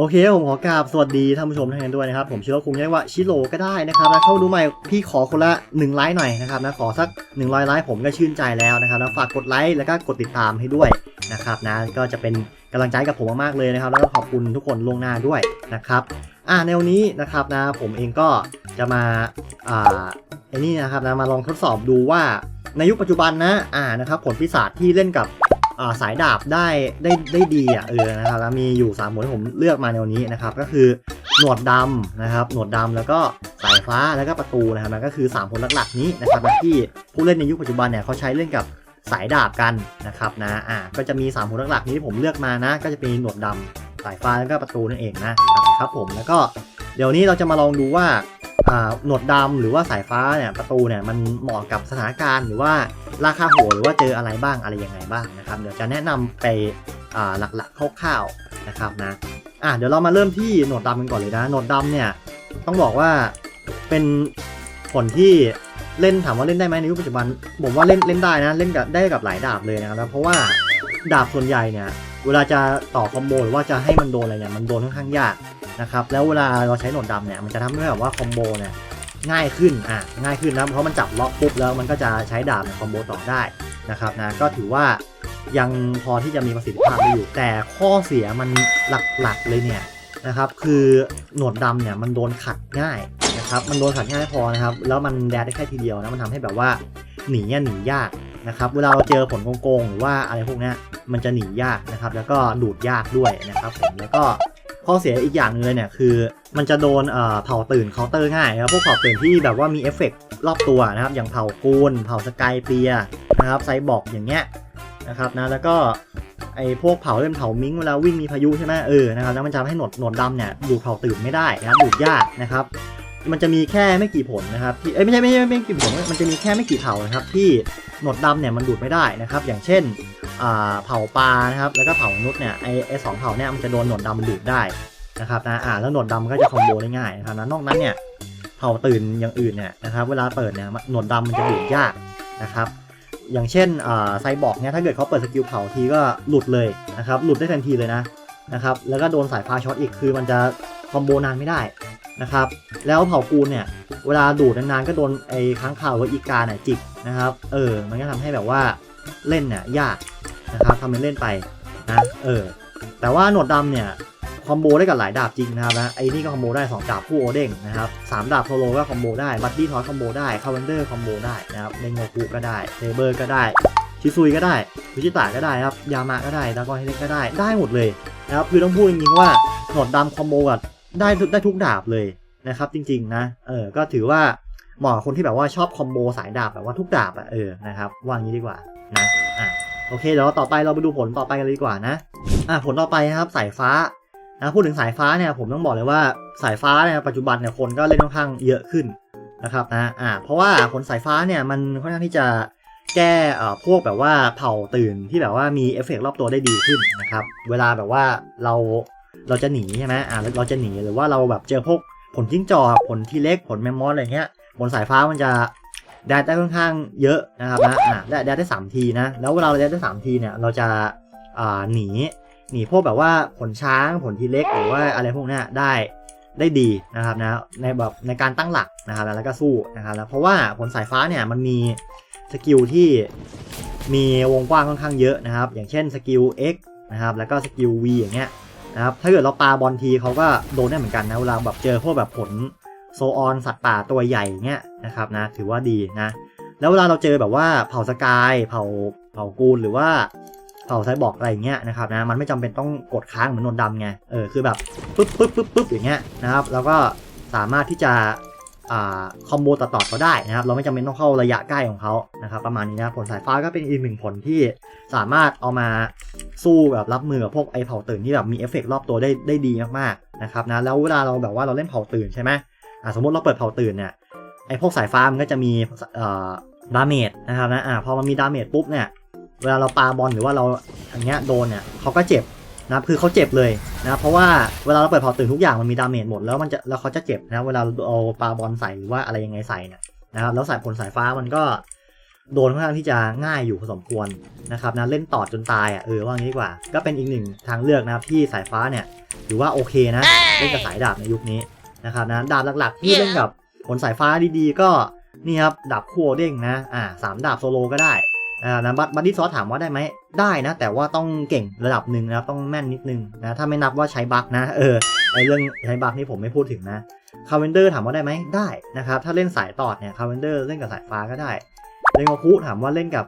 โอเคผมขอกราบสวัสดีท่านผู้ชมทุกท่านด้วยนะครับ ผมชื่อว่าคุงเรียกว่าชิโร่ก็ได้นะครับแล้วเข้าดูใหม่พี่ขอคนละ 1 ไลค์หน่อยนะครับนะขอสัก 100 ไลค์ผมก็ชื่นใจแล้วนะครับแล้วฝากกดไลค์แล้วก็กดติดตามให้ด้วยนะครับนะก็จะเป็นกำลังใจกับผมมากๆเลยนะครับ แล้วก็ขอบคุณทุกคนล่วงหน้าด้วยนะครับอ่าในวันนี้นะครับนะผมเองก็จะมาอ่าไอ้นี่นะครับนะมาลองทดสอบดูว่าในยุคปัจจุบันนะอ่านะครับผลปีศาจที่เล่นกับ สายดาบได้ได้ได้ดีอะเออนะครับแล้วมีอยู่3หมวดที่ผมเลือกมาในวันนี้นะครับก็คือหนวดดำนะครับหนวดดำแล้วก็สายฟ้าแล้วก็ประตูนะครับนั่นก็คือ3ผลหลักๆนี้นะครับที่ผู้เล่นในยุคปัจจุบันเนี่ยเขาใช้เล่นกับสายดาบกันนะครับนะอ่าก็จะมี3ผลหลักๆนี้ที่ผมเลือกมานะ ก็จะเป็นหนวดดำสายฟ้าแล้วก็ประตูนั่นเองนะครับผมแล้วก็เดี๋ยวนี้เราจะมาลองดูว่า หนวดดำหรือว่าสายฟ้าเนี่ยประตูเนี่ยมันเหมาะกับสถานการณ์ หรือว่าราคาหัวหรือว่าเจออะไรบ้างอะไรยังไงบ้างนะครับ เดี๋ยวจะแนะนำไปอ่าหลักๆคร่าวๆนะครับนะอะเดี๋ยวเรามาเริ่มที่หนวดดำกันก่อนเลยนะหนวดดำเนี่ยต้องบอกว่าเป็นผลที่เล่นถามว่าเล่นได้ไหมในยุคปัจจุบันผมว่าเล่นเล่นได้นะเล่นกับได้กับหลายดาบเลยนะครับเพราะว่าดาบส่วนใหญ่เนี่ย เวลาจะต่อคอมโบหรือว่าจะให้มันโดนอะไรเนี่ยมันโดนค่อนข้างยากนะครับแล้วเวลาเราใช้หนวดดำเนี่ยมันจะทำให้แบบว่าคอมโบเนี่ยง่ายขึ้นอะง่ายขึ้นนะเพราะมันจับล็อกปุ๊บแล้วมันก็จะใช้ดาบในคอมโบต่อได้นะครับนะก็ถือว่ายังพอที่จะมีประสิทธิภาพได้อยู่ แต่ข้อเสียมันหลักๆเลยเนี่ยนะครับคือหนวดดำเนี่ยมันโดนขัดง่ายนะครับมันโดนขัดง่ายพอนะครับแล้วมันแดดได้แค่ทีเดียวนะมันทำให้แบบว่าหนีเนี่ยหนียาก นะครับ เวลาเราเจอผลโกงๆหรือว่าอะไรพวกนี้มันจะหนียากนะครับ แล้วก็ดูดยากด้วยนะครับผมแล้วก็ข้อเสียอีกอย่างหนึงเลยเนี่ยคือ มันจะโดนเอ่อเผาตื่นเคาน์เตอร์ง่ายนะครับพวกเผาตื่นที่แบบว่ามีเอฟเฟกต์รอบตัวนะครับ อย่างเผากูนเผาสกายเปียนะครับไซบอร์กอย่างเงี้ยนะครับนะแล้วก็ไอ้พวกเผาเล่นเผามิงเวลาวิ่งมีพายุใช่ไหมเออนะครับแล้วมันจะทำให้หนวดหนวดดำเนี่ยดูดเผาตื่นไม่ได้นะครับดูดยากนะครับ มันจะมีแค่ไม่กี่ผลนะครับที่เอ้ยไม่ใช่ไม่ใช่ไม่กี่ผลมันจะมีแค่ไม่กี่เผ่านะครับ ที่หนวดดำเนี่ยมันดูดไม่ได้นะครับ อย่างเช่นเผ่าปลานะครับแล้วก็เผ่ามนุษย์เนี่ยไอไอสองเผ่าเนี่ยมันจะโดนหนวดดำดูดได้นะครับนะอ่าแล้วหนวดดำก็จะคอมโบได้ง่ายนะครับนะนอกนั้นเนี่ยเผ่าตื่นอย่างอื่นเนี่ยนะครับเวลาเปิดเนี่ยหนวดดำมันจะดูดยากนะครับอย่างเช่นไซบอร์กเนี่ยถ้าเกิดเขาเปิดสกิลเผาทีก็หลุดเลยนะครับหลุดได้ทันทีเลยนะนะครับแล้วก็โดนสายฟ้าช็อตอีกคือมันจะ คอมโบนานไม่ได้นะครับ แล้วเผากูเนี่ย เวลาดูดนานๆก็โดนไอ้ค้างคาวหรือว่าอีกาเนี่ยจิกนะครับ เออ มันก็ทำให้แบบว่าเล่นเนี่ยยากนะครับทำเป็นเล่นไปนะเออ แต่ว่าหนวดดำเนี่ยคอมโบได้กับหลายดาบจริงนะครับนะไอ้นี่ก็คอมโบได้ 2 ดาบคู่โอเด้งนะครับสามดาบโซโลก็คอมโบได้บัตตี้ทอยคอมโบได้คาเวนเดอร์คอมโบได้นะครับเนโงคุก็ได้เทเบอร์ก็ได้ชิซุยก็ได้ฟิจิตะก็ได้ครับยามะก็ได้ดากอนเฮเลกก็ได้ได้หมดเลยนะครับคือต้องพูดจริงๆว่าหนวดดำคอมโบกับ ได้ได้ทุกดาบเลยนะครับ จริง ๆ นะ เออ ก็ถือว่าเหมาะกับคนที่แบบว่าชอบคอมโบสายดาบแบบว่าทุกดาบอะเออนะครับว่างี้ดีกว่านะอะโอเคเดี๋ยวต่อไปเราไปดูผลต่อไปกันเลยดีกว่านะอะผลต่อไปนะครับสายฟ้านะพูดถึงสายฟ้าเนี่ยผมต้องบอกเลยว่าสายฟ้าเนี่ยปัจจุบันเนี่ยคนก็เล่นค่อนข้างเยอะขึ้นนะครับนะอ่าเพราะว่าผลสายฟ้าเนี่ยมันค่อนข้างที่จะแก้เอ่อพวกแบบว่าเผาตื่นที่แบบว่ามีเอฟเฟกต์รอบตัวได้ดีขึ้นนะครับเวลาแบบว่าเรา เราจะหนีใช่ไหมอ่าเราจะหนีหรือว่าเราแบบเจอพวกผลจิ้งจอกผลที่เล็กผลแมมมอสอะไรเงี้ยผลสายฟ้ามันจะแดดได้ค่อนข้างเยอะนะครับนะอ่าแดดได้สามทีนะ แล้วเวลาเราแดดได้สามทีเนี่ยเราจะอ่าหนีหนีพวกแบบว่าผลช้างผลที่เล็กหรือว่าอะไรพวกเนี้ยได้ได้ดีนะครับนะในแบบในการตั้งหลักนะครับแล้วก็สู้นะครับแล้วเพราะว่าผลสายฟ้าเนี่ยมันมีสกิลที่มีวงกว้างค่อนข้างเยอะนะครับ อย่างเช่นสกิล X นะครับแล้วก็สกิล V อย่างเงี้ย นะครับ ถ้าเกิดเราปาบอลทีเขาก็โดนได้เหมือนกันนะ เวลาแบบเจอพวกแบบผลโซออนสัตว์ป่าตัวใหญ่เงี้ยนะครับนะ ถือว่าดีนะ แล้วเวลาเราเจอแบบว่าเผาสกาย เผาเผากูลหรือว่าเผาไซบอร์กอะไรเงี้ยนะครับนะ มันไม่จำเป็นต้องกดค้างเหมือนนนดำไง เออ คือแบบปึ๊บปึ๊บปึ๊บปึ๊บอย่างเงี้ยนะครับ แล้วก็สามารถที่จะ คอมโบต่อๆเขาได้นะครับ เราไม่จำเป็นต้องเข้าระยะใกล้ของเขานะครับ ประมาณนี้นะผลสายฟ้าก็เป็นอีกหนึ่งผลที่สามารถเอามาสู้แบบรับมือกับพวกไอเผาตื่นที่แบบมีเอฟเฟกรอบตัวได้ได้ดีมากๆนะครับนะแล้วเวลาเราแบบว่าเราเล่นเผาตื่นใช่ไหมสมมติเราเปิดเผาตื่นเนี่ยไอพวกสายฟ้ามันก็จะมีดาเมจนะครับนะอ่าพอมันมีดาเมจปุ๊บเนี่ยเวลาเราปาบอลหรือว่าเราอย่างเงี้ยโดนเนี่ยเขาก็เจ็บ นะครับคือเขาเจ็บเลยนะเพราะว่าเวลาเราเปิดเผาตื่นทุกอย่างมันมีดาเมจหมดแล้วมันจะแล้วเขาจะเจ็บนะเวลาเอาปลาบอลใส่หรือว่าอะไรยังไงใส่เนี่ยนะครับแล้วสายผลสายฟ้ามันก็โดนค่อนข้างที่จะง่ายอยู่พอสมควรนะครับนะเล่นต่อจนตายอะเออว่างี้ดีกว่า ก็เป็นอีกหนึ่งทางเลือกนะครับที่สายฟ้าเนี่ยถือว่าโอเคนะเล่นกับสายดาบในยุคนี้นะครับนะดาบหลักๆที่เล่นกับผลสายฟ้าดีๆ ก็นี่ครับดาบคู่เด้งนะอ่าสามดาบโซโลก็ได้ อ่านะบัตบัตตี้ซอสถามว่าได้ไหมได้นะ แต่ว่าต้องเก่งระดับหนึ่งนะครับต้องแม่นนิดนึงนะถ้าไม่นับว่าใช้บั๊กนะเออไอเรื่องใช้บั๊กนี่ผมไม่พูดถึงนะคาเวนเดอร์ถามว่าได้ไหมได้นะครับถ้าเล่นสายตอดเนี่ยคาเวนเดอร์เล่นกับสายฟ้าก็ได้เรนโกคุถามว่าเล่นกับ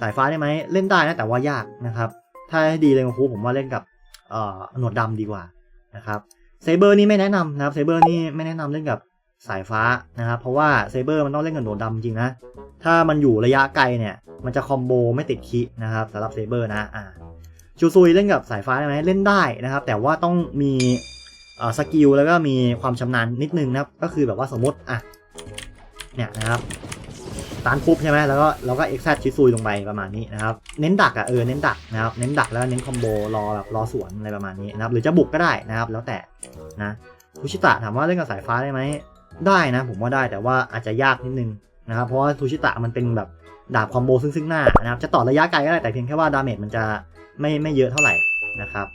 สายฟ้าได้ไหมเล่นได้นะแต่ว่ายากนะครับถ้าให้ดีเรนโกคุผมว่าเล่นกับเอ่อหนวดดำดีกว่านะครับเซเบอร์นี่ไม่แนะนำนะครับเซเบอร์นี่ไม่แนะนำเล่นกับสายฟ้านะครับเพราะว่าเซเบอร์มันต้องเล่นกับหนวดดำจริงนะถ้ามันอยู่ระยะไกลเนี่ย มันจะคอมโบไม่ติดคินะครับสำหรับเซเบอร์นะอ่าชูซุยเล่นกับสายฟ้าได้ไหมเล่นได้นะครับ แต่ว่าต้องมีสกิลแล้วก็มีความชำนาญนิดนึงนะครับ ก็คือแบบว่าสมมติอะเนี่ยนะครับตานปุ๊บใช่ไหมแล้วก็เราก็เอ็กซ์แซดชิซุยลงไปประมาณนี้นะครับ เน้นดักอะเออเน้นดักนะครับเน้นดักแล้วเน้นคอมโบรอแบบรอสวนอะไรประมาณนี้นะครับ หรือจะบุกก็ได้นะครับ แล้วแต่นะทูชิตะถามว่าเล่นกับสายฟ้าได้ไหมได้นะ ผมว่าได้แต่ว่าอาจจะยากนิดนึงนะครับ เพราะว่าทูชิตะมันเป็นแบบ ดาบคอมโบซึ่งซึ่งหน้านะครับ จะต่อระยะไกลก็ได้แต่เพียงแค่ว่าดาเมจมันจะไม่ไม่เยอะเท่าไหร่นะครับ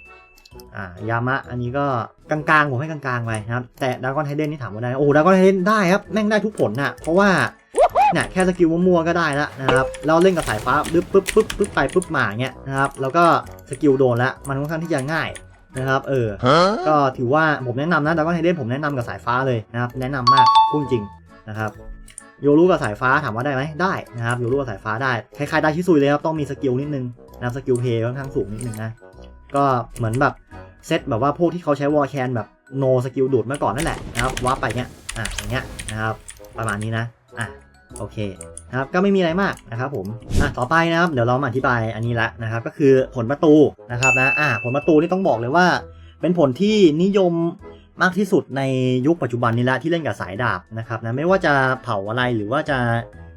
อ่ายามะอันนี้ก็กลางๆผมให้กลางๆไปนะครับ แต่ดากอนไฮเดนนี่ถามว่าได้โอ้ดากอนไฮเดนได้ครับแม่งได้ทุกผลน่ะเพราะว่าเนี่ยแค่สกิลมั่วๆก็ได้แล้วนะครับเราเล่นกับสายฟ้าปึ๊บปึ๊บปึ๊บปึ๊บไปปึ๊บมาเงี้ยนะครับแล้วก็สกิลโดนแล้วมันค่อนข้างที่จะง่ายนะครับเออก็ถือว่าผมแนะนำนะดากอนไฮเดนผมแนะนำกับสายฟ้าเลยนะครับแนะนำมากพุ่งจริงนะครับ โยรู้กับสายฟ้าถามว่าได้ไหมได้นะครับโยรู้กับสายฟ้าได้คล้ายๆได้ชิซุยเลยครับต้องมีสกิลนิดนึงนะสกิลเพย์ค่อนข้างสูงนิดนึงนะก็เหมือนแบบเซตแบบว่าพวกที่เขาใช้วอลแคนแบบโนสกิลดูดเมื่อก่อนนั่นแหละนะครับวาร์ปไปเงี้ยอะอย่างเงี้ยนะครับประมาณนี้นะอะโอเคนะครับก็ไม่มีอะไรมากนะครับผมอะต่อไปนะครับเดี๋ยวเรามาอธิบายอันนี้ละนะครับก็คือผลประตูนะครับนะอะผลประตูนี่ต้องบอกเลยว่า เป็นผลที่นิยม มากที่สุดในยุคปัจจุบันนี้ละที่เล่นกับสายดาบนะครับนะไม่ว่าจะเผาอะไรหรือว่าจะ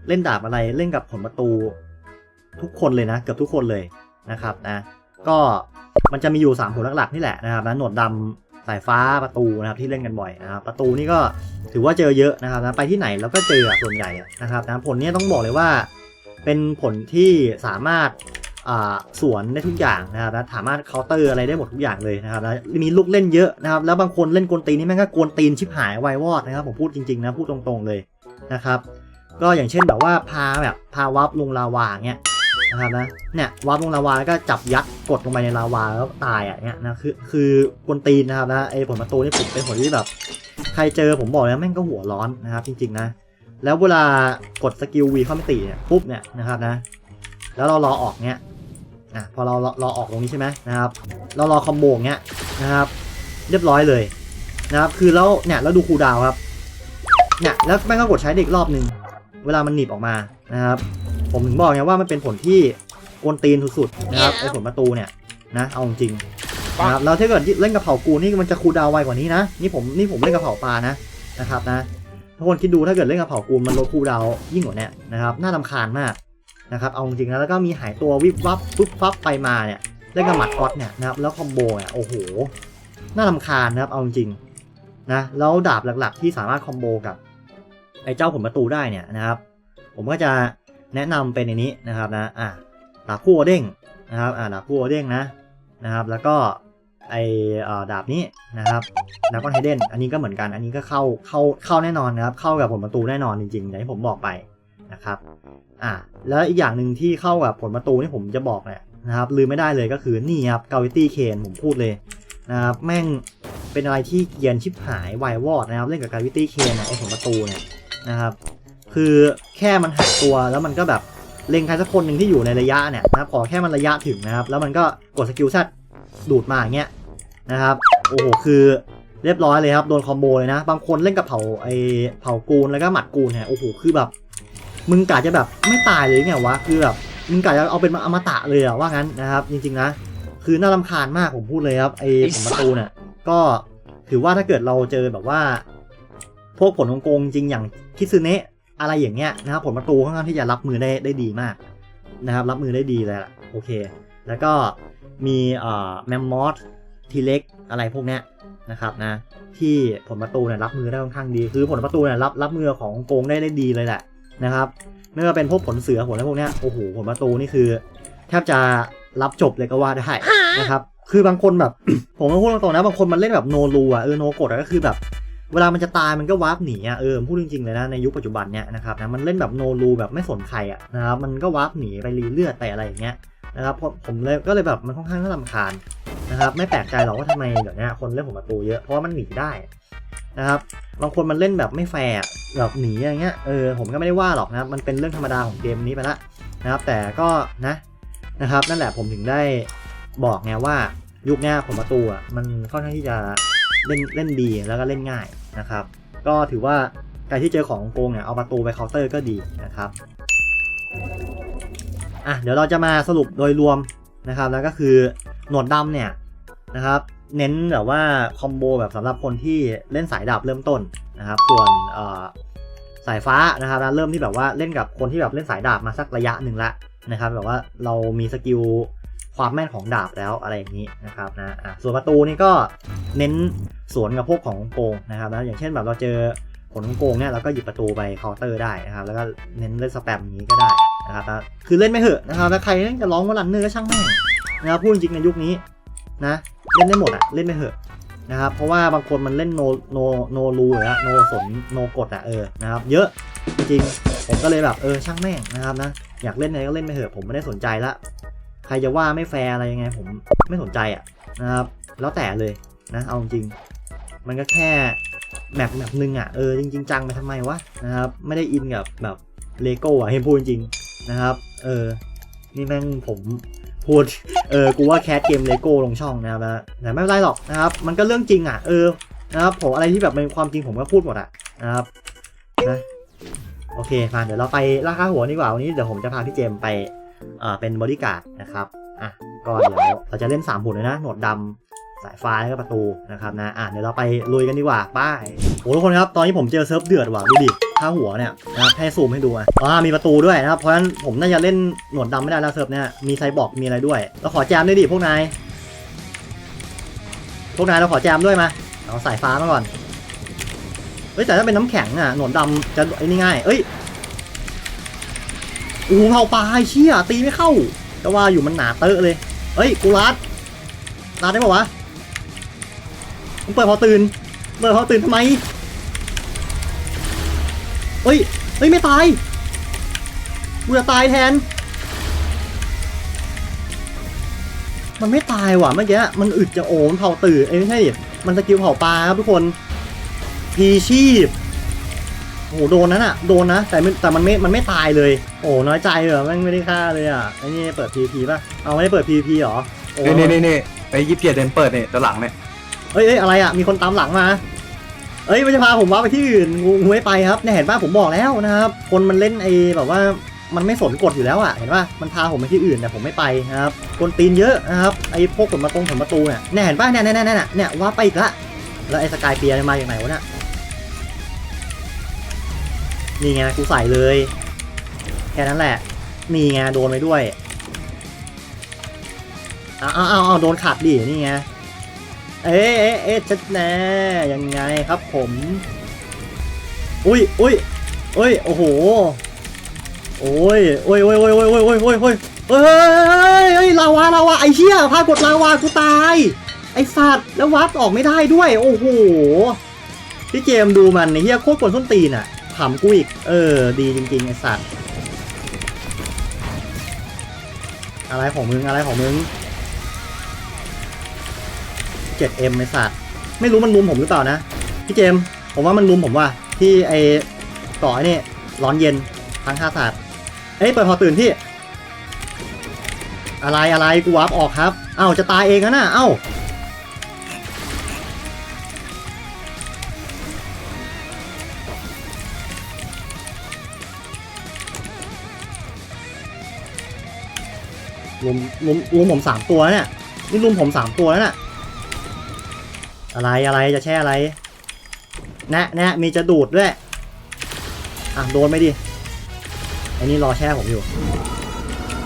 เล่นดาบอะไรเล่นกับผลประตูทุกคนเลยนะเกือบทุกคนเลยนะครับนะก็มันจะมีอยู่ 3 ผลหลักๆนี่แหละนะครับนะหนวดดำสายฟ้าประตูนะครับที่เล่นกันบ่อยนะครับประตูนี่ก็ถือว่าเจอเยอะนะครับนะไปที่ไหนเราก็เจอส่วนใหญ่นะครับนะผลนี้ต้องบอกเลยว่า เป็นผลที่สามารถ สวนได้ทุกอย่างนะครับนะสามารถเคาน์เตอร์อะไรได้หมดทุกอย่างเลยนะครับนะมีลูกเล่นเยอะนะครับแล้วบางคนเล่นกวนตีนนี่แม่งก็กวนตีนชิบหายไวายวอดนะครับผมพูดจริงๆนะพูดตรงๆเลยนะครับ ก็อย่างเช่นแบบว่าพาแบบพาวับลงลาวาเงี้ยนะครับนะเนี่ยวับลงลาวาแล้วก็จับยัดกดลงไปในลาวาแล้วตายอะเนี้ยนะคือคือกวนตีนนะครับนะไอ้ผลประตูนี่ผมเป็นผลที่แบบ ใครเจอผมบอกเลยแม่งก็หัวร้อนนะครับจริงๆนะแล้วเวลากดสกิลวีเข้าม่ตีเนี่ยปุ๊บเนี่ยนะครับนะแล้วเรารอออกเนี่ย อะพอเรารอรอออกตรงนี้ใช่ไหมนะครับ เรารอคอมโบเงี้ยนะครับ เรียบร้อยเลยนะครับ คือแล้วเนี่ยแล้วดูคูลดาวน์ครับเนี่ยแล้วแม่งก็กดใช้เด็กรอบนึงเวลามันหนีบออกมานะครับ ผมถึงบอกไงว่ามันเป็นผลที่กวนตีนสุดๆนะครับไอ้ผลประตูเนี่ยนะเอาจริงนะครับแล้วถ้าเกิดเล่นกับเผากูนี่มันจะคูลดาวน์ไวกว่านี้นะนี่ผมนี่ผมเล่นกับเผาปลานะนะครับนะทุกคนคิดดูถ้าเกิดเล่นกับเผากูมันลดคูลดาวน์ยิ่งกว่าเนี้ยนะครับน่าลำคาญมาก นะครับเอาจริงๆนะแล้วก็มีหายตัววิบวับปุ๊บฟับไปมาเนี่ยเล่นกับหมัดก๊อตเนี่ยนะครับแล้วคอมโบเนี่ยโอ้โหน่าลำคาญนะครับเอาจริงนะแล้วดาบหลักๆ ที่สามารถคอมโบกับไอ้เจ้าผลประตูได้เนี่ยนะครับ ผมก็จะแนะนำเป็นในนี้นะครับนะอะดาบคู่โอเด้งนะครับอ่าดาบคู่โอเด้งนะนะครับ แล้วก็ไอเอ่อดาบนี้นะครับดาบก้อนไฮเดนอันนี้ก็เหมือนกันอันนี้ก็เข้าเข้าเข้าแน่นอนนะครับ เข้ากับผลประตูแน่นอนจริงๆอย่างที่ผมบอกไป นะครับอ่าแล้วอีกอย่างหนึ่งที่เข้ากับผลประตูที่ผมจะบอกเนี่ยนะครับลืมไม่ได้เลยก็คือนี่ครับกาวิตี้เคนผมพูดเลยนะครับแม่งเป็นอะไรที่เกียนชิบหายไวายวอดนะครับเล่นกับกาวิตี้เคนไอผลประตูเนี่ยนะครับคือแค่มันหายตัวแล้วมันก็แบบเล็งใครสักคนหนึ่งที่อยู่ในระยะเนี่ยนะครับขอแค่มันระยะถึงนะครับ แล้วมันก็กดสกิลแซดดูดมาอย่างเงี้ยนะครับโอ้โหคือเรียบร้อยเลยครับโดนคอมโบเลยนะ บางคนเล่นกับเผาไอเผากูนแล้วก็หมัดกูนเนี่ยโอ้โหคือแบบ มึงกะจะแบบไม่ตายเลยไงวะคือแบบมึงกะจะเอาเป็นอมตะเลยอะว่างั้นนะครับ จริง ๆนะ คือน่ารำคาญมากผมพูดเลยครับไอผลประตูเนี่ยก็ถือว่าถ้าเกิดเราเจอแบบว่า พวกผลของโกงจริงอย่างคิซึเนะอะไรอย่างเงี้ยนะครับผลประตูค่อนข้างที่จะรับมือได้ได้ดีมากนะครับ รับมือได้ดีเลยล่ะโอเค แล้วก็มีเอ่อแมมมอสทีเล็กอะไรพวกเนี้ยนะครับนะที่ผลประตูเนี่ยรับมือได้ค่อนข้างดี คือผลประตูเนี่ยรับรับมือของโกงได้ได้ดีเลยแหละ นะครับไม่ว่าเป็นพวกผลเสือผลอะไรพวกเนี้ยโอ้โหผลประตูนี่คือ แทบจะรับจบเลยก็ว่าได้นะครับคือบางคนแบบ ผมก็พูดตรงๆนะบางคนมันเล่นแบบโนรูอะเออโนกดอะก็คือแบบ เวลามันจะตายมันก็วาร์ปหนีอะเออพูดจริงๆเลยนะในยุคปัจจุบันเนี้ยนะครับนะมันเล่นแบบโนรูแบบไม่สนใครอะนะครับมันก็วาร์ปหนีไปรีเลือดไปอะไรอย่างเงี้ยนะครับผมผมเลยก็เลยแบบมันค่อนข้างน่ารำคาญนะครับไม่แปลกใจหรอกว่าทำไมเดี๋ยวนี้คนเล่นผมประตูเยอะเพราะว่ามันหนีได้ นะครับบางคนมันเล่นแบบไม่แฟร์แบบหนีอย่างเงี้ยเออผมก็ไม่ได้ว่าหรอกนะมันเป็นเรื่องธรรมดาของเกมนี้ไปละนะครับ แต่ก็นะนะครับนั่นแหละผมถึงได้บอกไงว่ายุคเนี้ผมประตูอะมันค่อนข้างที่จะเล่นเล่นดีแล้วก็เล่นง่ายนะครับ ก็ถือว่าการที่เจอของโกงเนี่ยเอาประตูไปเคาน์เตอร์ก็ดีนะครับอะเดี๋ยวเราจะมาสรุปโดยรวมนะครับแล้วก็คือหนวดดำเนี่ยนะครับ เน้นแบบว่าคอมโบแบบสำหรับคนที่เล่นสายดาบเริ่มต้นนะครับ ส่วนสายฟ้านะครับเริ่มที่แบบว่าเล่นกับคนที่แบบเล่นสายดาบมาสักระยะหนึ่งละนะครับแบบว่าเรามีสกิลความแม่นของดาบแล้วอะไรอย่างนี้นะครับนะะส่วนประตูนี่ก็เน้นสวนกับพวกของโกงนะครับนะอย่างเช่นแบบเราเจอผลของโกงเนี่ยเราก็หยิบประตูไปเคาน์เตอร์ได้นะครับ แล้วก็เน้นเล่นสแปมอย่างนี้ก็ได้นะครับนะคือเล่นไม่เหอะนะครับถ้าใครจะร้องว่ารันเนอร์ก็ช่างแม่งนะครับพูดจริงในยุคนี้นะ เล่นได้หมดอะเล่นไปเถอะนะครับ เพราะว่าบางคนมันเล่นโนโนโนรูหรือโนสนโนกดอะเออนะครับ เยอะจริงผมก็เลยแบบเออช่างแม่งนะครับนะอยากเล่นอะไรก็เล่นไปเถอะผมไม่ได้สนใจละใครจะว่าไม่แฟร์อะไรยังไง ผมไม่สนใจอะนะครับ แล้วแต่เลยนะเอาจริง มันก็แค่แมปแมปหนึ่งอะเออจริงจังไปทำไมวะนะครับไม่ได้อินกับแบบเลโก้อะเห็นพูดจริงนะครับ เออ นี่แม่งผม พูดเออกูว่าแคสเกมเลโก้ลงช่องนะครับแต่ไม่เป็นไรหรอกนะครับ มันก็เรื่องจริงอะเออนะครับผมอะไรที่แบบเป็นความจริงผมก็พูดหมดอะนะครับนะโอเคมาเดี๋ยวเราไปราคาหัวดีกว่าวันนี้เดี๋ยวผมจะพาพี่เจมไปเอ่อเป็นบริการนะครับอะก็เดี๋ยวเราจะเล่น3หุ่นเลยนะหนวดดำสายฟ้าแล้วก็ประตูนะครับนะอะเดี๋ยวเราไปลุยกันดีกว่าป้ายโอ้ทุกคนครับตอนนี้ผมเจอเซิร์ฟเดือดว่ะดูดิ ค่าหัวเนี่ยนะครับให้ซูมให้ดูอะอ่ามีประตูด้วยนะครับเพราะฉะนั้นผมน่าจะเล่นหนวดดำไม่ได้แล้วเซิร์ฟเนี่ยมีไซบอร์กมีอะไรด้วยเราขอแจมด้วยดิพวกนายพวกนายเราขอแจมด้วยมาเอาสายฟ้ามาก่อนเฮ้ยแต่ถ้าเป็นน้ำแข็งอะหนวดดำจะไอ้นี่ง่ายเอ้ยโอ้โหเผาปลาไอ้เชี่ยตีไม่เข้าก็ว่าอยู่มันหนาเตอะเลยเฮ้ยกูรัดรัดได้ปะวะมึงเปิดพอตื่นเปิดพอตื่นทำไม เฮ้ย เฮ้ย ไม่ตายกูจะตายแทน มันไม่ตายว่ะเมื่อกี้ มันอึดจะโอมนเผาตื่นเอ้ยไม่ใช่ดิ มันสกิลเผาปลาครับทุกคน พีชีพโอ้โหโดนนั้นอะโดนนะ แต่มันแต่มันไม่มันไม่ตายเลย โอ้น้อยใจเหรอแม่งไม่ได้ฆ่าเลยอะไอ้นี่เปิด PVP ป่ะเอาไม่ได้เปิด PVP เหรอโอ้นี่นี่นี่นี่ไอ้ยี่สิบเจ็ดเดนเปิดเนี่ยตัวหลังเนี่ยเอ้ยเอ้ยอะไรอะมีคนตามหลังมา เอ้ยมันจะพาผมว่าไปที่อื่นงูงูไม่ไปครับเนี่ยเห็นป่ะผมบอกแล้วนะครับ คนมันเล่นไอ้แบบว่ามันไม่สนกฎอยู่แล้วอะเห็นป่ะมันพาผมไปที่อื่นแต่ผมไม่ไปนะครับคนตีนเยอะนะครับไอ้พวกผลมาตรงผลประตูเนี่ยเนี่ยเห็นป่ะเนี่ยเนี่ยเนี่ยเนี่ยว่าไปอีกละแล้วไอ้สกายเปียร์มาจากไหนวะเนี่ยนี่ไงกูใส่เลยแค่นั้นแหละนี่ไงโดนไปด้วยเอาเอาเอาเอาโดนขัดดินี่ไง เอ๊ะเอ๊ะเอ๊ะชัดแน่ยังไงครับผม อุ้ยอุ้ยอุ้ยโอ้โหโอ้ยโอ้ยโอ้ยโอ้ยโอ้ยโอ้ยโอ้ยโอ้ยโอ้ยเฮ้ยเฮ้ยเฮ้ยลาวาลาวาไอ้เชี่ยพากดลาวากูตาย ไอ้สัตว์แล้ววัดออกไม่ได้ด้วย โอ้โหพี่เจมดูมันไอ้เฮียโคตรกวนส้นตีนอะขำกูอีก เออ ดีจริงๆไอ้สัตว์อะไรของมึงอะไรของมึง 7M ไอ้สัตว์ไม่รู้มันรุมผมหรือเปล่านะ พี่เจม ผมว่ามันรุมผมว่ะที่ไอ้ต่อไอ้นี่ร้อนเย็นทั้งค่าศาสตร์เอ้ยเปิดพอตื่นพี่ อะไรอะไรกูวาร์ปออกครับ เอ้าจะตายเองนะน่ะเอ้าลุมลุมลุมผมสามตัวแล้วเนี่ยนี่ลุมผมสามตัวแล้วน่ะ อะไรอะไรจะแช่อะไรแนะแนะมีจะดูดด้วย อะโดนไปดิไอ้นี่รอแช่ผมอยู่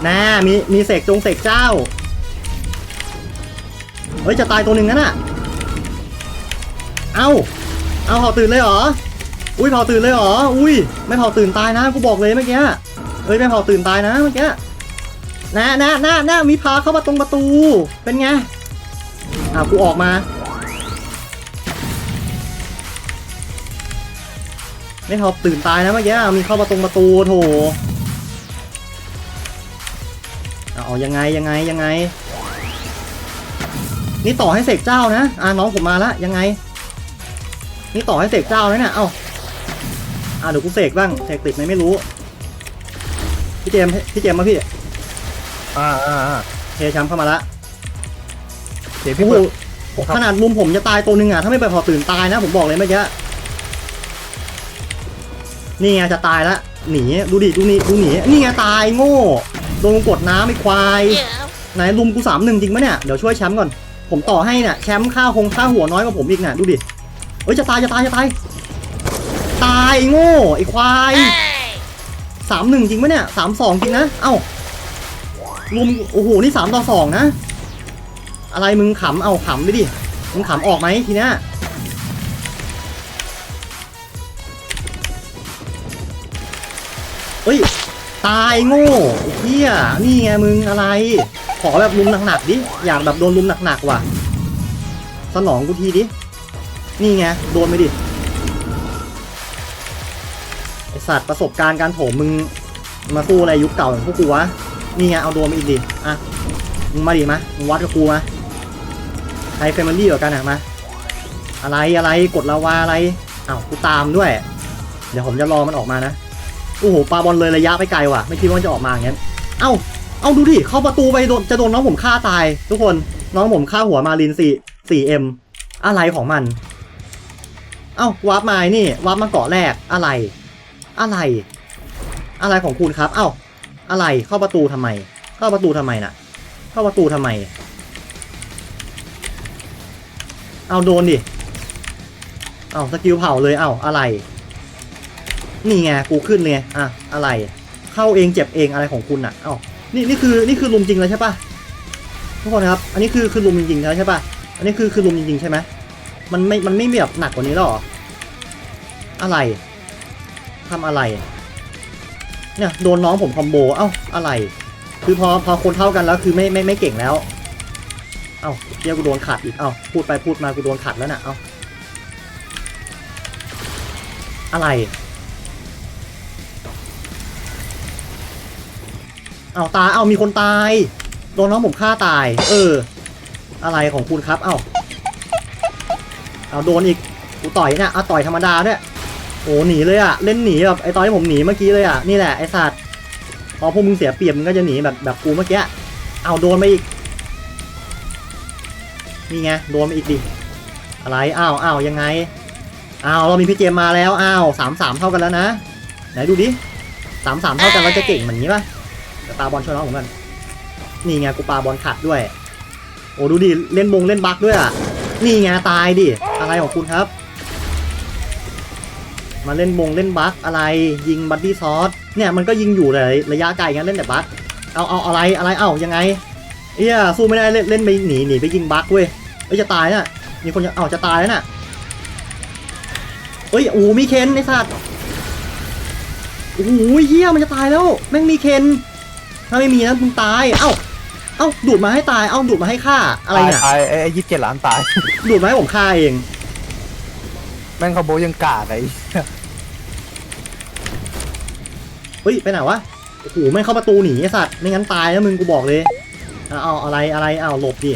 น่มีมีเสกจงเสกเจ้า เฮ้ยจะตายตัวหนึ่งนั่นน่ะเอาเอาเผาตื่นเลยเหรอ อุ้ยเผาตื่นเลยเหรอ อุ้ยไม่เผาตื่นตายนะกูบอกเลยเมื่อกี้ เอ้ยไม่พอตื่นตายนะเมื่อกี้นะนะนะนะมีพาเข้ามาตรงประตู เป็นไงอ่ากูออกมา ไม่พอตื่นตายนะเมื่อกี้มีเข้ามาตรงประตูโถเอาเอายังไงยังไงยังไง นี่ต่อให้เสกเจ้านะอ่าน้องผมมาละยังไง นี่ต่อให้เสกเจ้านะเนี่ยเอ้าอ่าเดี๋ยวกูเสกบ้างเสกติดไหมไม่รู้ พี่เจมส์พี่เจมส์มาพี่อ่าอ่าอ่าเทแชมป์เข้ามาละเดี๋ยวพี่โอ้โหเปิดขนาดมุมผมจะตายตัวหนึ่งอะถ้าไม่ไปพอตื่นตายนะ ผมบอกเลยเมื่อกี้ นี่ไงจะตายละหนีดูดิดูนี่ดูหนีนี่ไงตายโง่โดนกดน้ำไอ้ควายไหนลุมกูสามหนึ่งจริงปะเนี่ยเดี๋ยวช่วยแชมป์ก่อนผมต่อให้เนี่ยแชมป์ค่าคงค่าหัวน้อยกว่าผมอีกน่ะดูดิเฮ้ยจะตายจะตายจะตายตายโง่ไอ้ควายสามหนึ่งจริงปะเนี่ยสามสองจริงนะเอ้าลุมโอ้โหนี่สามต่อสองนะ อะไรมึงขำเอาขำไปดิมึงขำออกไหมทีเนี้ย เฮ้ย ตายโง่เหี้ยนี่ไงมึงอะไร ขอแบบลุมหนักๆดิ อยากแบบโดนลุมหนักๆว่ะ สนองกูทีดิ นี่ไง โดนไปดิ ไอสัตว์ประสบการณ์การโถมมึง มาสู้อะไรยุคเก่าอย่างพวกกูวะ นี่ไงเอาโดนมาอีกดิ อะ มึงมาดิมามึงวัดกับกูมาใครเฟมิลี่กว่ากันอะมา อะไรอะไรกดลาวาอะไรอ้าวกูตามด้วย เดี๋ยวผมจะรอมันออกมานะ โอ้โหปาบอลเลยระยะไปไกลว่ะ ไม่คิดว่าจะออกมาอย่างนั้นเอ้า เอาดูดิ เข้าประตูไปโดนจะโดนน้องผมฆ่าตาย ทุกคน น้องผมฆ่าหัวมาลินสี่สี่เอ็มอะไรของมัน เอ้าวาร์ปมานี่วาร์ปมาเกาะแรกอะไร อะไร อะไรของคุณครับ เอ้า อะไรเข้าประตูทำไม เข้าประตูทำไมน่ะ เข้าประตูทำไม เอาโดนดิ เอาสกิลเผาเลย เอาอะไร นี่ไงกูขึ้นเลยอะอะไร เข้าเองเจ็บเองอะไรของคุณอะเอ้านี่นี่คือนี่คือลุมจริงเลยใช่ปะทุกคนครับ อันนี้คือคือลุมจริงๆแล้วใช่ปะอันนี้คือคือลุมจริงๆใช่ไหมมันไม่มันไม่แบบหนักกว่านี้หรออะไรทำอะไร เนี่ยโดนน้องผมคอมโบเอ้าอะไร คือพอพอคนเท่ากันแล้วคือไม่ไม่ไม่เก่งแล้ว เอ้าเดี๋ยวกูโดนขัดอีกเอ้าพูดไปพูดมากูโดนขัดแล้วน่ะเอ้าอะไร เอาตายเอามีคนตายโดนน้องผมฆ่าตาย เออ อะไรของคุณครับ เอาเอาโดนอีกกูต่อยเนี่ยเอาต่อยธรรมดาด้วยโอ้หนีเลยอะเล่นหนีแบบไอตอนที่ผมหนีเมื่อกี้เลยอะนี่แหละไอสัตว์พอพวกมึงเสียเปรียบมึงก็จะหนีแบบแบบกูเมื่อกี้เอาโดนไปอีกนี่ไงโดนไปอีกดิอะไรอ้าวอ้าวยังไงอ้าวเรามีพี่เจมมาแล้วอ้าวสามสามเท่ากันแล้วนะไหนดูดิสามสามเท่ากันแล้วจะเก่งเหมือนนี้ป่ะ เดี๋ยวปาบอลช่วยน้องผมกันนี่ไงกูปาบอลขัดด้วย โอ้ดูดิเล่นบงเล่นบักด้วยอะนี่ไงตายดิอะไรของคุณครับ มาเล่นบงเล่นบักอะไรยิงบัดดี้ซอสเนี่ยมันก็ยิงอยู่เลยระยะไกลงั้นเล่นแต่บักเอาเอาอะไรอะไรเอ้ายังไงเอี้ยสู้ไม่ได้เล่นเล่นไปหนีหนีไปยิงบักเว้ยเอ้ยจะตายน่ะมีคนจะเอ้าจะตายแล้วน่ะเอ้ยโอ้มีเคนไอ้สัตว์โอ้โหเฮียมันจะตายแล้วแม่งมีเคน ถ้าไม่มีนะมึงตาย เอ้า เอ้าดูดมาให้ตาย เอ้าดูดมาให้ฆ่าอะไรเนี่ย ตายไอ้ไอ้ยี่สิบเจ็ดล้านตาย ดูดมาให้ผมฆ่าเอง แม่งเขาโบยังกาดไอ้เฮ้ยไปไหนวะ โอ้โหไม่งเข้าประตูหนีไอ้สัตว์ ไม่งั้นตายแล้วมึงกูบอกเลยเอาเอาอะไรอะไร เอาหลบดิ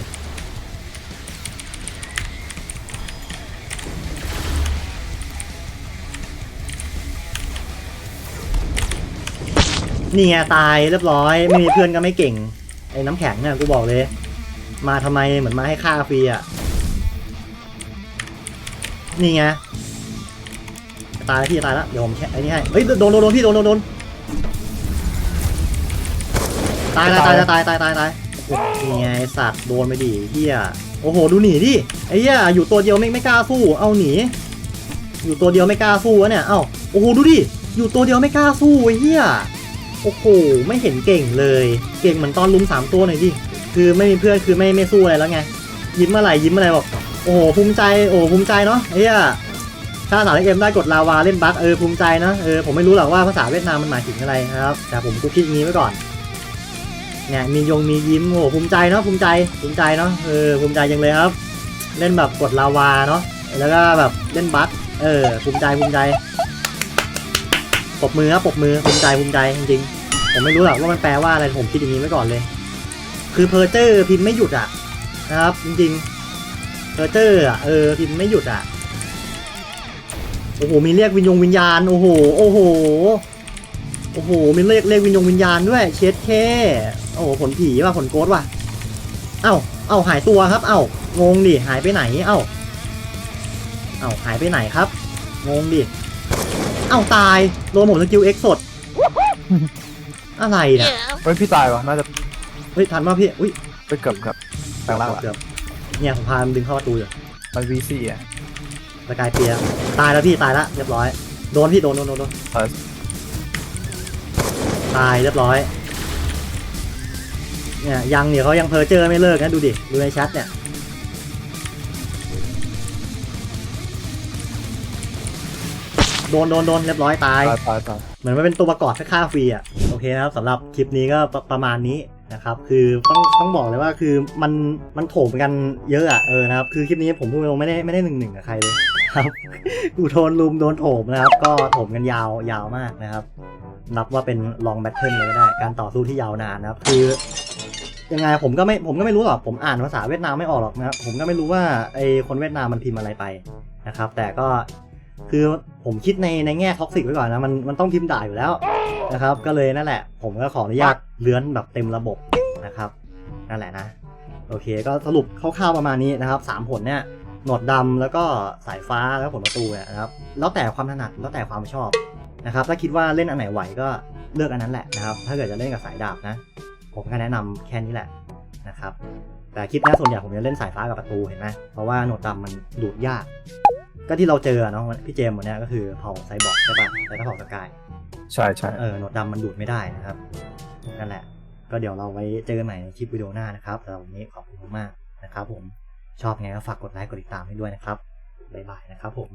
นี่ไงตายเรียบร้อย ไม่มีเพื่อนก็ไม่เก่ง ไอ้น้ำแข็งเนี่ยกูบอกเลย มาทำไมเหมือนมาให้ฆ่าฟรีอะ นี่ไงตายแล้วพี่ตายแล้วเดี๋ยวผมแค่ไอ้นี่ให้เฮ้ยโดนโดนโดนพี่โดนโดนโดนตายตายตายตายตายตายตายนี่ไงไอ้สัตว์โดนไปดิเฮียโอ้โหดูหนีดิไอ้เหี้ยอยู่ตัวเดียวไม่ไม่กล้าสู้ เอาหนี อยู่ตัวเดียวไม่กล้าสู้วะเนี่ยเอ้าโอ้โหดูดิอยู่ตัวเดียวไม่กล้าสู้ไอ้เหี้ย โอ้โหไม่เห็นเก่งเลย เก่งเหมือนตอนลุมสามตัวหน่อยดิคือไม่มีเพื่อนคือไม่ไม่สู้อะไรแล้วไง ยิ้มอะไรยิ้มอะไรบอก โอ้โหภูมิใจโอ้โหภูมิใจเนาะเหี้ยถ้าภาษาเอ็มได้กดลาวาเล่นบัคเออภูมิใจนะเออผมไม่รู้หรอกว่าภาษาเวียดนามมันหมายถึงอะไรนะครับ แต่ผมกูคิดอย่างนี้ไว้ก่อนเนี่ยมียงมียิ้มโหภูมิใจเนาะภูมิใจภูมิใจเนาะเออภูมิใจจังเลยครับ เล่นแบบกดลาวาเนาะแล้วก็แบบเล่นบัคเออภูมิใจภูมิใจ ปบมือครับปบมือภูมิใจภูมิใจจริงๆผมไม่รู้หรอกว่ามันแปลว่าอะไรผมคิดอย่างนี้ไว้ก่อนเลย คือเพอร์เจอร์พิมพ์ไม่หยุดอะนะครับ จริงๆเพอร์เจอร์อะเออพิมพ์ไม่หยุดอะโอ้โหมีเรียกวิญญงวิญญาณโอ้โหโอ้โหโอ้โหมีเรียกเรียกวิญญงวิญญาณด้วยเช็ดแค่โอ้โหผลผีว่ะผลโกดว่ะเอ้าเอ้าหายตัวครับ เอ้างงดิหายไปไหนเอ้าเอ้าหายไปไหนครับงงดิ เอ้าตายโดนผมสกิลเอ็กสด อะไรเนี่ยเฮ้ยพี่ตายวะน่าจะเฮ้ยทันป่ะพี่ อุ้ยไปเกือบเกือบแปลงร่างละเกือบเนี่ยผมพามันดึงเข้าประตูอยู่มันวีซีอะสกายเปียร์ตายแล้วพี่ตายแล้วเรียบร้อย โดนพี่โดนโดนโดนโดนเออตายเรียบร้อย เนี่ยยังเนี่ยเขายังเพอเจอไม่เลิกนะดูดิ ดูในแชทเนี่ย โดนโดนโดนเรียบร้อยตาย ตายตายตายเหมือนมันเป็นตัวประกอบแค่ค่าฟรีอะโอเคนะครับสำหรับคลิปนี้ก็ประประมาณนี้นะครับคือต้องต้องบอกเลยว่าคือมันมันโถมกันเยอะอะเออนะครับคือคลิปนี้ผมพูดตรงๆไม่ได้ไม่ได้หนึ่งหนึ่งกับใครเลยครับกูโดนลุมโดนโถมนะครับ ก็โถมกันยาวยาวมากนะครับ นับว่าเป็นลองแบทเทิลเลยก็ได้ การต่อสู้ที่ยาวนานนะครับ คือยังไงผมก็ไม่ผมก็ไม่รู้หรอกผมอ่านภาษาเวียดนามไม่ออกหรอกนะครับผมก็ไม่รู้ว่าไอคนเวียดนามมันพิมพ์อะไรไปนะครับ แต่ก็ คือผมคิดในในแง่ท็อกซิกไว้ก่อนนะมันมันต้องพิมพ์ด่าอยู่แล้วนะครับ ก็เลยนั่นแหละ ผมก็ขออนุญาตเลื้อนแบบเต็มระบบนะครับ นั่นแหละนะ โอเค ก็สรุปคร่าวๆประมาณนี้นะครับสามผลเนี่ยหนวดดำแล้วก็สายฟ้าแล้วผลประตูเนี่ยนะครับ แล้วแต่ความถนัดแล้วแต่ความชอบนะครับ ถ้าคิดว่าเล่นอันไหนไหวก็เลือกอันนั้นแหละนะครับ ถ้าเกิดจะเล่นกับสายดาบนะ ผมก็แนะนำแค่นี้แหละนะครับ แต่คลิปหน้ส่วนใหญ่ผมจะเล่นสายฟ้ากับประตูเห็นไหมเพราะว่าหนวดดำมันดูดยาก ก็ที่เราเจอเนาะพี่เจมส์วันเนี้ยก็คือเผ่าไซบอร์กใช่ปะแต่ถ้าเผ่าสกายใช่ใช่เออหนวดดำมันดูดไม่ได้นะครับนั่นแหละ ก็เดี๋ยวเราไว้เจอกันใหม่ในคลิปวิดีโอหน้านะครับสำหรับวันนี้ขอบคุณมากๆนะครับผมชอบไงก็ฝากกดไลค์กดติดตามให้ด้วยนะครับบ๊ายบายนะครับผม